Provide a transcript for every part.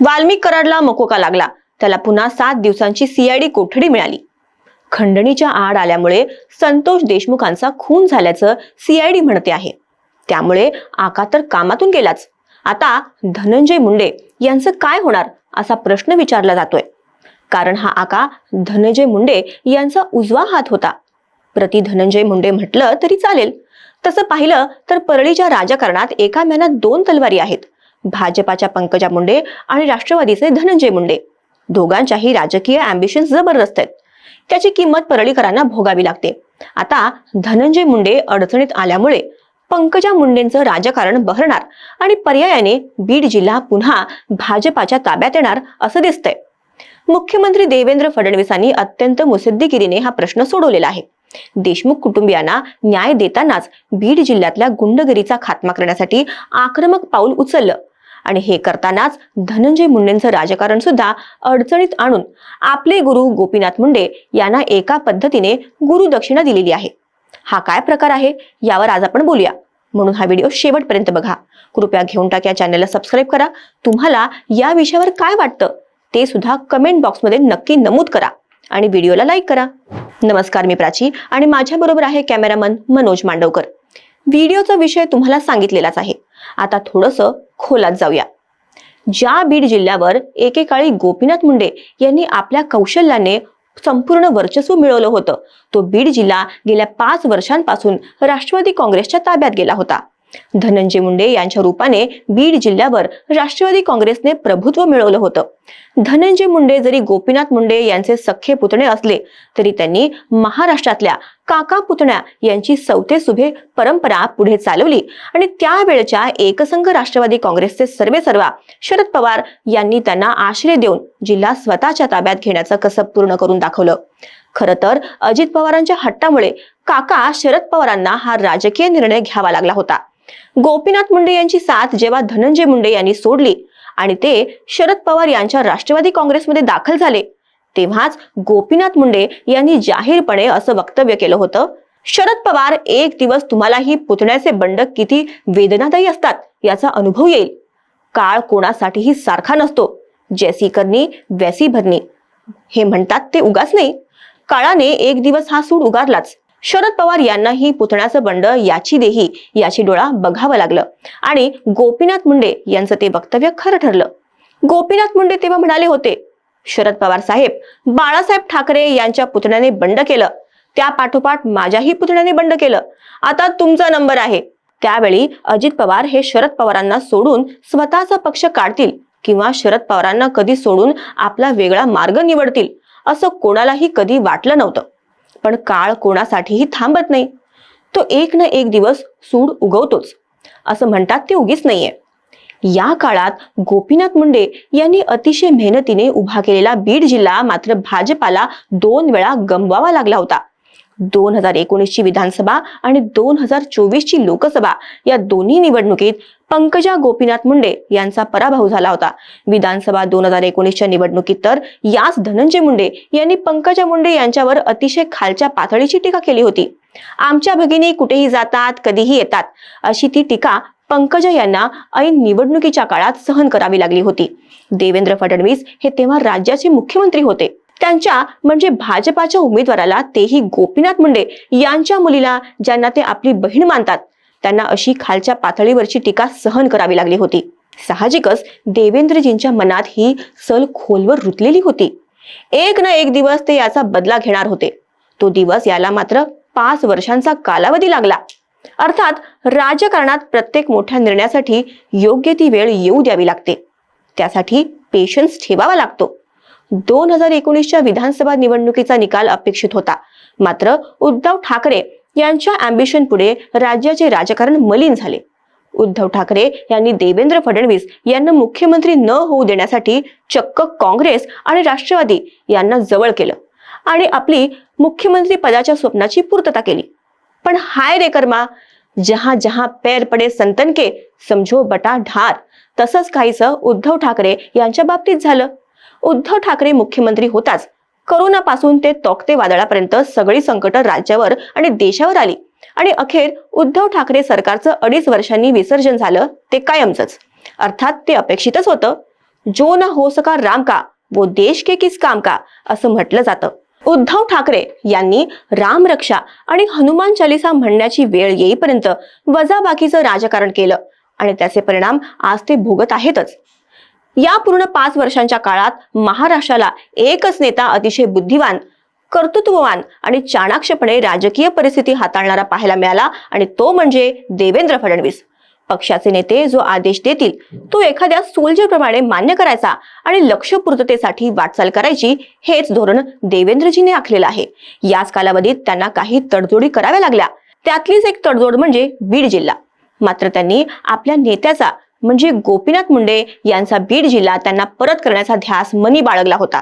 वाल्मिक कराडला मकोका लागला. त्याला पुन्हा सात दिवसांची सीआयडी कोठडी मिळाली. खंडणीच्या आड आल्यामुळे संतोष देशमुखांचा खून झाल्याचं सीआयडी म्हणते आहे. त्यामुळे आका तर कामातून गेलाच. आता धनंजय मुंडे यांचं काय होणार असा प्रश्न विचारला जातोय. कारण हा आका धनंजय मुंडे यांचा उजवा हात होता. प्रति धनंजय मुंडे म्हटलं तरी चालेल. तसं पाहिलं तर परळीच्या राजकारणात एका महिन्यात दोन तलवारी आहेत. भाजपाच्या पंकजा मुंडे आणि राष्ट्रवादीचे धनंजय मुंडे. दोघांच्याही राजकीय अँबिशन जबरदस्त आहेत. त्याची किंमत परळीकरांना भोगावी लागते. आता धनंजय मुंडे अडचणीत आल्यामुळे पंकजा मुंडेंचं राजकारण बहरणार आणि पर्यायाने बीड जिल्हा पुन्हा भाजपाच्या ताब्यात येणार असं दिसतंय. मुख्यमंत्री देवेंद्र फडणवीसांनी अत्यंत मुसद्दीगिरीने हा प्रश्न सोडवलेला आहे. देशमुख कुटुंबियांना न्याय देतानाच बीड जिल्ह्यातल्या गुंडगिरीचा खात्मा करण्यासाठी आक्रमक पाऊल उचललं. आणि हे करतानाच धनंजय मुंडेंचं राजकारण सुद्धा अडचणीत आणून आपले गुरु गोपीनाथ मुंडे यांना एका पद्धतीने गुरुदक्षिणा दिलेली आहे. हा काय प्रकार आहे? यावर आज आपण बोलूया. म्हणून हा व्हिडिओ शेवटपर्यंत बघा. कृपया घेऊन टाक या चॅनलला सबस्क्राईब करा. तुम्हाला या विषयावर काय वाटतं? ते सुद्धा कमेंट बॉक्समध्ये नक्की नमूद करा आणि व्हिडिओला लाईक करा. नमस्कार मी प्राची आणि माझ्याबरोबर आहे कॅमेरामन मनोज मांडवकर. व्हिडिओचा विषय तुम्हाला सांगितलेलाच आहे. आता थोडस खोलात जाऊया. ज्या बीड जिल्ह्यावर एकेकाळी गोपीनाथ मुंडे यांनी आपल्या कौशल्याने संपूर्ण वर्चस्व मिळवलं होतं तो बीड जिल्हा गेल्या पाच वर्षांपासून राष्ट्रवादी काँग्रेसच्या ताब्यात गेला होता. धनंजय मुंडे यांच्या रूपाने बीड जिल्ह्यावर राष्ट्रवादी काँग्रेसने प्रभुत्व मिळवलं होतं. धनंजय मुंडे जरी गोपीनाथ मुंडे यांचे सख्खे पुतणे असले तरी त्यांनी महाराष्ट्रातल्या काका पुतण्या यांची सौते सुभे परंपरा पुढे चालवली आणि त्यावेळच्या एकसंघ राष्ट्रवादी काँग्रेसचे सर्वे सर्वा शरद पवार यांनी त्यांना आश्रय देऊन जिल्हा स्वतःच्या ताब्यात घेण्याचं कसब पूर्ण करून दाखवलं. खर तर अजित पवारांच्या हट्टामुळे काका शरद पवारांना हा राजकीय निर्णय घ्यावा लागला होता. गोपीनाथ मुंडे यांची साथ जेव्हा धनंजय मुंडे यांनी सोडली आणि ते शरद पवार यांच्या राष्ट्रवादी काँग्रेसमध्ये दाखल झाले तेव्हाच गोपीनाथ मुंडे यांनी जाहीरपणे असं वक्तव्य केलं होतं शरद पवार एक दिवस तुम्हालाही पुतण्याचे बंड किती वेदनादायी असतात याचा अनुभव येईल. काळ कोणासाठीही सारखा नसतो. जैसी करणी वैसी भरणी हे म्हणतात ते उगाच नाही. काळाने एक दिवस हा सूड उगारलाच. शरद पवार यांनाही पुतण्याचं बंड याची देही याची डोळा बघावं लागलं. आणि गोपीनाथ मुंडे यांचं ते वक्तव्य खरं ठरलं. गोपीनाथ मुंडे तेव्हा म्हणाले होते शरद पवार साहेब बाळासाहेब ठाकरे यांच्या पुतण्याने बंड केलं. त्या पाठोपाठ माझ्याही पुतण्याने बंड केलं. आता तुमचा नंबर आहे. त्यावेळी अजित पवार हे शरद पवारांना सोडून स्वतःचा पक्ष काढतील किंवा शरद पवारांना कधी सोडून आपला वेगळा मार्ग निवडतील असं कोणालाही कधी वाटलं नव्हतं. पण काळ कोणासाठीही थांबत नाही. तो एक ना एक दिवस सूड उगवतोच. असं म्हणतात ते उगीच नाहीये. या काळात गोपीनाथ मुंडे यांनी अतिशय मेहनतीने उभा केलेला बीड जिल्हा मात्र भाजपाला दोन वेळा गमवावा लागला होता. दोन हजार एकोणीसची विधानसभा आणि दोन हजार चोवीसची लोकसभा या दोन्ही निवडणुकीत पंकजा गोपीनाथ मुंडे यांचा पराभव झाला होता. विधानसभा दोन हजार एकोणीसच्या निवडणुकीत तर याच धनंजय मुंडे यांनी पंकजा मुंडे यांच्यावर अतिशय खालच्या पातळीची टीका केली होती. आमच्या भगिनी कुठेही जातात कधीही येतात अशी ती टीका पंकजा यांना ऐन निवडणुकीच्या काळात सहन करावी लागली होती. देवेंद्र फडणवीस हे तेव्हा राज्याचे मुख्यमंत्री होते. त्यांच्या म्हणजे भाजपाच्या उमेदवाराला तेही गोपीनाथ मुंडे यांच्या मुलीला ज्यांना ते आपली बहीण मानतात त्यांना अशी खालच्या पातळीवरची टीका सहन करावी लागली होती. साहजिकच देवेंद्रजींच्या मनात ही सल खोलवर रुतलेली होती. एक ना एक दिवस ते याचा बदला घेणार होते. तो दिवस याला मात्र पाच वर्षांचा कालावधी लागला. अर्थात राजकारणात प्रत्येक मोठ्या निर्णयासाठी योग्य ती वेळ येऊ द्यावी लागते. त्यासाठी पेशन्स ठेवावा लागतो. दोन हजार एकोणीसच्या विधानसभा निवडणुकीचा निकाल अपेक्षित होता. मात्र उद्धव ठाकरे यांच्या अँबिशन पुढे राज्याचे राजकारण मलिन झाले. उद्धव ठाकरे यांनी देवेंद्र फडणवीस यांना मुख्यमंत्री न होऊ देण्यासाठी चक्क काँग्रेस आणि राष्ट्रवादी यांना जवळ केलं आणि आपली मुख्यमंत्री पदाच्या स्वप्नाची पूर्तता केली. पण हाय रे कर्मा जहा जहां पैर पडे संतन के समझो बटा ढार. तसंच काहीसं उद्धव ठाकरे यांच्या बाबतीत झालं. उद्धव ठाकरे मुख्यमंत्री होताच करोनापासून ते तोकते वादळापर्यंत सगळी संकट राज्यावर आणि देशावर आली. आणि अखेर उद्धव ठाकरे सरकारचं अडीच वर्षांनी विसर्जन झालं ते कायमचंच. अर्थात ते अपेक्षितच होतं. जो ना हो सका राम का वो देश के किस काम का असं म्हटलं जातं. उद्धव ठाकरे यांनी रामरक्षा आणि हनुमान चालिसा म्हणण्याची वेळ येईपर्यंत वजाबाकीचं राजकारण केलं. आणि त्याचे परिणाम आज ते भोगत आहेतच. या पूर्ण पाच वर्षांच्या काळात महाराष्ट्राला एकच नेता अतिशय बुद्धिवान कर्तृत्ववान आणि चाणाक्षपणे राजकीय परिस्थिती हाताळणारा पाहायला मिळाला आणि तो म्हणजे देवेंद्र फडणवीस. पक्षाचे नेते जो आदेश देतील तो एखाद्या सोल्जरप्रमाणे मान्य करायचा आणि लक्ष्यपूर्ततेसाठी वाटचाल करायची हेच धोरण देवेंद्रजीने आखलेलं आहे. याच कालावधीत त्यांना काही तडजोडी कराव्या लागल्या. त्यातलीच एक तडजोड म्हणजे बीड जिल्हा. मात्र त्यांनी आपल्या नेत्याचा म्हणजे गोपीनाथ मुंडे यांचा बीड जिल्हा त्यांना परत करण्याचा ध्यास मनी बाळगला होता.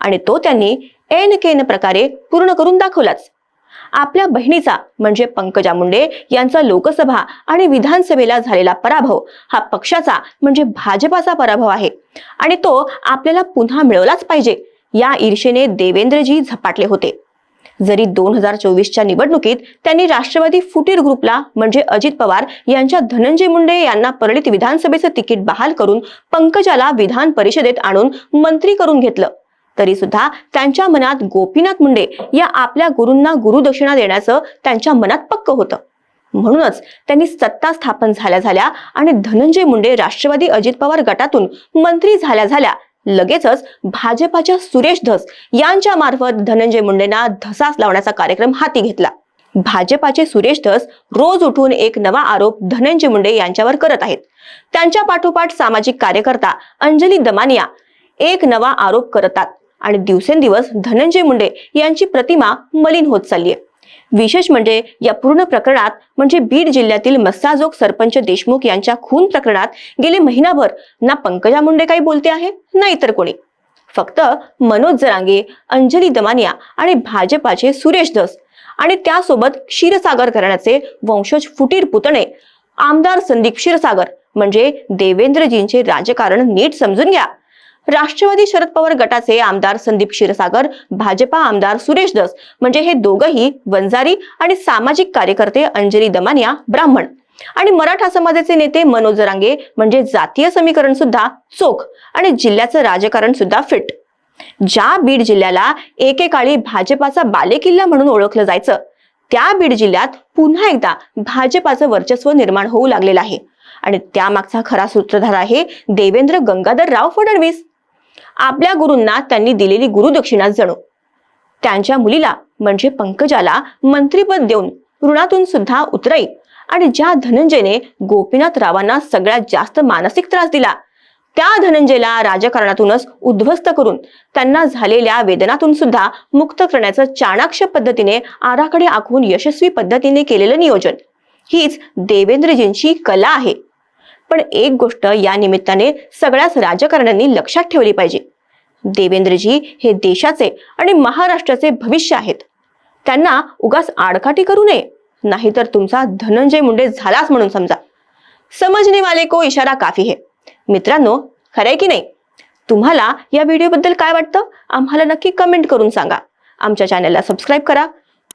आणि तो त्यांनी एन केन प्रकारे पूर्ण करून दाखवलाच. आपल्या बहिणीचा म्हणजे पंकजा मुंडे यांचा लोकसभा आणि विधानसभेला झालेला पराभव हा पक्षाचा म्हणजे भाजपाचा पराभव आहे. आणि तो आपल्याला पुन्हा मिळवलाच पाहिजे या ईर्षेने देवेंद्रजी झपाटले होते. जरी दोन हजार चोवीसच्या निवडणुकीत त्यांनी राष्ट्रवादी फुटीर ग्रुपला म्हणजे अजित पवार यांच्या धनंजय मुंडे यांना परळीत विधानसभेचं तिकीट बहाल करून पंकजाला विधान परिषदेत आणून मंत्री करून घेतलं. तरी सुद्धा त्यांच्या मनात गोपीनाथ मुंडे या आपल्या गुरूंना गुरुदक्षिणा देण्याचं त्यांच्या मनात पक्क होतं. म्हणूनच त्यांनी सत्ता स्थापन झाल्या झाल्या आणि धनंजय मुंडे राष्ट्रवादी अजित पवार गटातून मंत्री झाल्या झाल्या लगेचच भाजपाच्या सुरेश धस यांच्या मार्फत धनंजय मुंडेंना धसास लावण्याचा कार्यक्रम हाती घेतला. भाजपाचे सुरेश धस रोज उठून एक नवा आरोप धनंजय मुंडे यांच्यावर करत आहेत. त्यांच्या पाठोपाठ सामाजिक कार्यकर्ता अंजली दमानिया एक नवा आरोप करतात आणि दिवसेंदिवस धनंजय मुंडे यांची प्रतिमा मलिन होत चालली आहे. विशेष म्हणजे या पूर्ण प्रकरणात म्हणजे बीड जिल्ह्यातील मस्साजोग सरपंच देशमुख यांच्या खून प्रकरणात गेले महिनाभर ना पंकजा मुंडे काही बोलते आहे ना इतर कोणी. फक्त मनोज जरांगे अंजली दमानिया आणि भाजपाचे सुरेश धस आणि त्यासोबत क्षीरसागर घराण्याचे वंशज फुटीर पुतणे आमदार संदीप क्षीरसागर म्हणजे देवेंद्रजींचे राजकारण नीट समजून घ्या. राष्ट्रवादी शरद पवार गटाचे आमदार संदीप क्षीरसागर भाजपा आमदार सुरेश दस म्हणजे हे दोघही वंजारी आणि सामाजिक कार्यकर्ते अंजली दमानिया ब्राह्मण. आणि मराठा समाजाचे नेते मनोज जरांगे म्हणजे जातीय समीकरण सुद्धा चोख आणि जिल्ह्याचं राजकारण सुद्धा फिट. ज्या बीड जिल्ह्याला एकेकाळी भाजपाचा बालेकिल्ला म्हणून ओळखलं जायचं त्या बीड जिल्ह्यात पुन्हा एकदा भाजपाचं वर्चस्व निर्माण होऊ लागलेलं आहे. आणि त्यामागचा खरा सूत्रधार आहे देवेंद्र गंगाधरराव फडणवीस. आपल्या गुरूंना त्यांनी दिलेली गुरुदक्षिणा जणू. त्यांच्या मुलीला म्हणजे पंकजाला मंत्रीपद देऊन ऋणातून सुद्धा उतराई आणि ज्या धनंजयने गोपीनाथ रावांना सगळ्यात जास्त मानसिक त्रास दिला त्या धनंजयला राजकारणातूनच उद्ध्वस्त करून त्यांना झालेल्या वेदनातून सुद्धा मुक्त करण्याचं चाणाक्ष पद्धतीने आराखडे आखून यशस्वी पद्धतीने केलेलं नियोजन. हीच देवेंद्रजींची कला आहे. पण एक गोष्ट या निमित्ताने सगळ्याच राजकारण्यांनी लक्षात ठेवली पाहिजे. देवेंद्रजी हे देशाचे आणि महाराष्ट्राचे भविष्य आहेत. त्यांना उगाच आडकाठी करू नये. नाहीतर तुमचा धनंजय मुंडे झालाच म्हणून समजा. समजने वाले को इशारा काफी है. मित्रांनो खरंय की नाही? तुम्हाला या व्हिडिओबद्दल काय वाटतं? आम्हाला नक्की कमेंट करून सांगा. आमच्या चॅनलला सबस्क्राईब करा.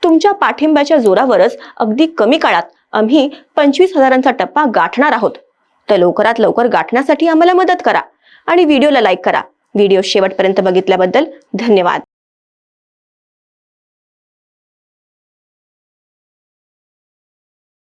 तुमच्या पाठिंब्याच्या जोरावरच अगदी कमी काळात आम्ही पंचवीस हजारांचा टप्पा गाठणार आहोत. तर लवकरात लवकर गाठण्यासाठी आम्हाला मदत करा आणि व्हिडिओला लाईक करा. व्हिडिओ शेवटपर्यंत बघितल्याबद्दल धन्यवाद.